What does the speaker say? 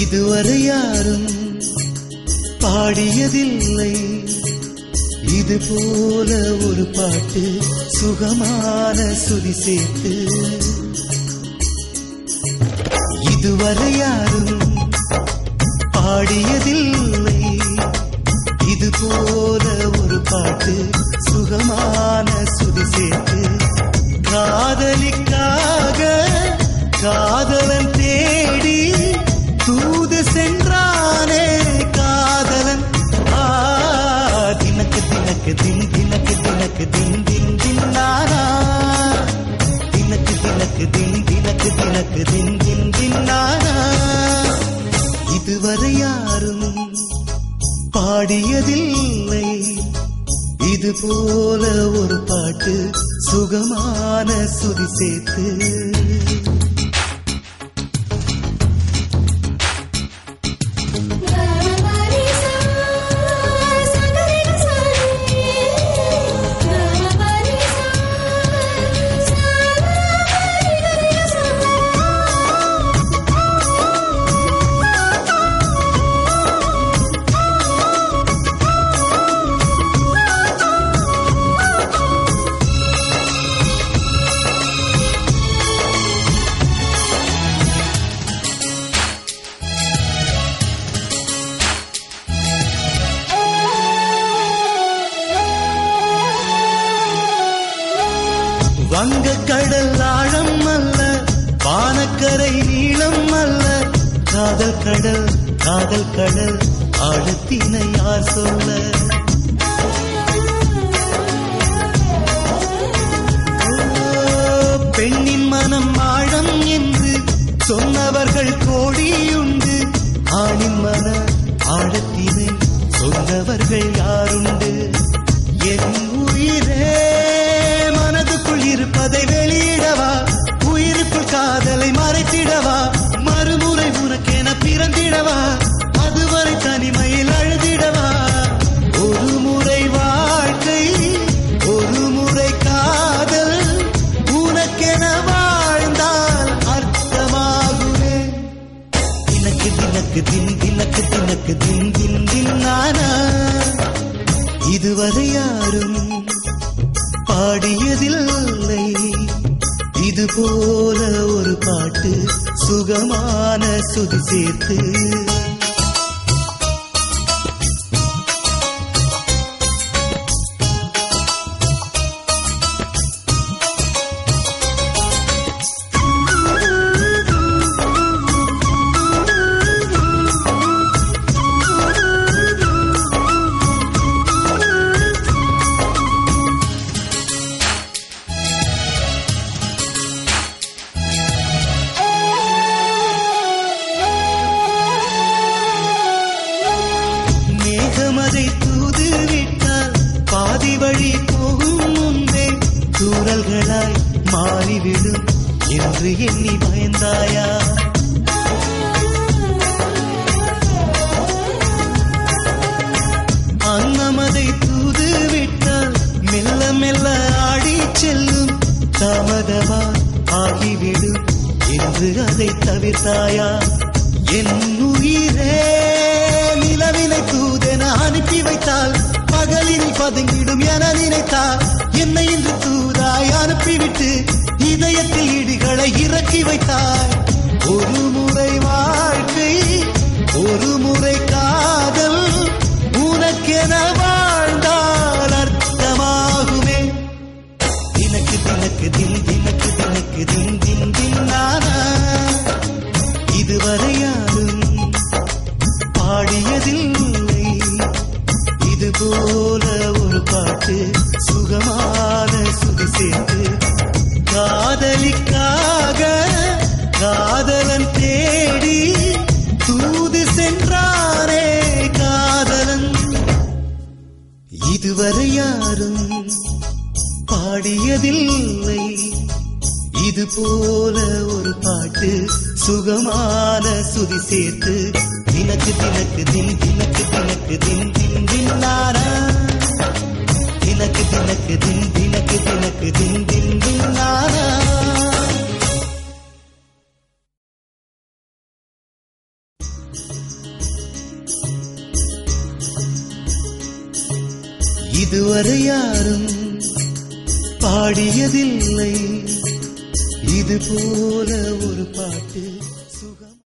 இதுவரை யாரும் பாடியதில்லை. இது போல ஒரு பாட்டு சுகமான சுதி சேர்த்து. இதுவரை யாரும் பாடியதில்லை. பாடியதில்லை இது போல ஒரு பாட்டு சுகமான சுதி சேர்த்து. கடல் காதல் கடல் ஆழத்தினை யார் சொல்ல? பெண்ணின் மனம் ஆழம் என்று சொன்னவர்கள் கோடியுண்டு. ஆணின் மன ஆழத்தினை சொன்னவர்கள் யாருண்டு? என் உயிரே மனதுக்குள் இருப்பதை வெளியிடவா? உயிருக்குள் காதலை மறைத்திடவா? இதுவரை யாரும் பாடியதில்லை. இது போல ஒரு பாட்டு சுகமான சுதி சேர்த்து தூரல்களாய் மாறிவிடும் என்று எண்ணி பயந்தாயா? அன்னமதை தூது விட்டால் மெல்ல மெல்ல ஆடி செல்லும் தாமதமா ஆகிவிடும் என்று அதை தவிர்த்தாயா? என் உயிரே நிலவினை தூதென அனுப்பி வைத்தால் பகலில் பதுங்கிடும் என நினைத்தால் என்னை இன்று தூதாய் அனுப்பிவிட்டு இதயத்தில் இடிகளை இறக்கி வைத்தாய். ஒரு முறை வாழ்க்கை ஒரு முறை காதல் உனக்கென வாழ்ந்தால் அர்த்தமாகுமே. தினக்கு தினக்கு தின் தினக்கு தினக்கு தின் தின் தின்னானா இதுவரை யாரும் பாடியதில் இது போல ஒரு பாட்டு சுகமான சுதி சேர்த்து காதலிக்காக காதலன் தேடி தூது சென்றாரே காதலன். இதுவரை யாரும் பாடியதில்லை. இது போல ஒரு பாட்டு சுகமான சுதி சேர்த்து தினக்கு தினக்கு தின் தினக்கு தினக்கு தின் தின் தின்னாரா தினக்கு தினக்கு தின் தினக்கு தினக்கு தின் தின் தின்னாரா இதுவரை யாரும் பாடியதில்லை. இது போல ஒரு பாட்டு.